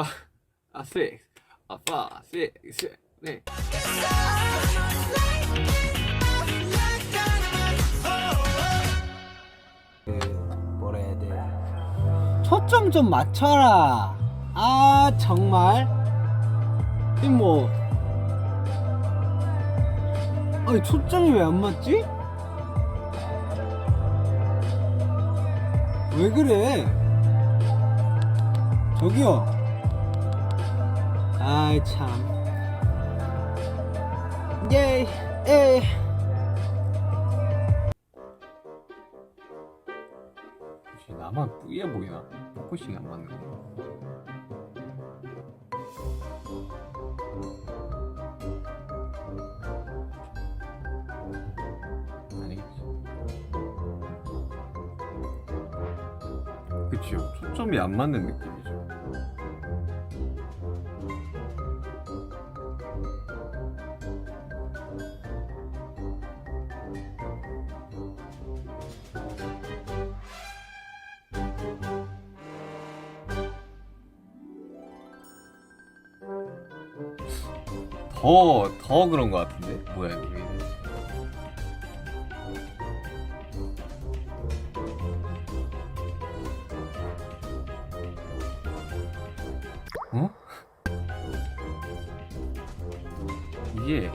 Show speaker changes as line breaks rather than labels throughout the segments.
파, 아, six, 아, 파, six, 네.
그 뭐라 해야 돼 초점 좀 맞춰라 아 정말 이뭐 아니 초점이 왜 안 맞지? 왜 그래? 저기요 아이 참 예이 에이
혹시 나만 뿌예 보이나? 포커싱이 안 맞는 거. 그치요. 초점이 안 맞는 느낌 더, 더 그런 거 같은데? 뭐야, 이게. 어? 이게,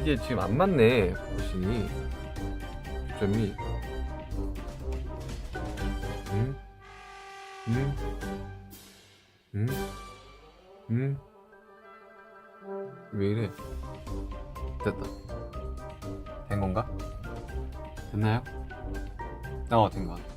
이게 지금 안 맞네, 보시니. 점이. 음? 음? 음? 음? 왜 이래? 됐다. 된 건가? 됐나요? 어, 된 거. 같아.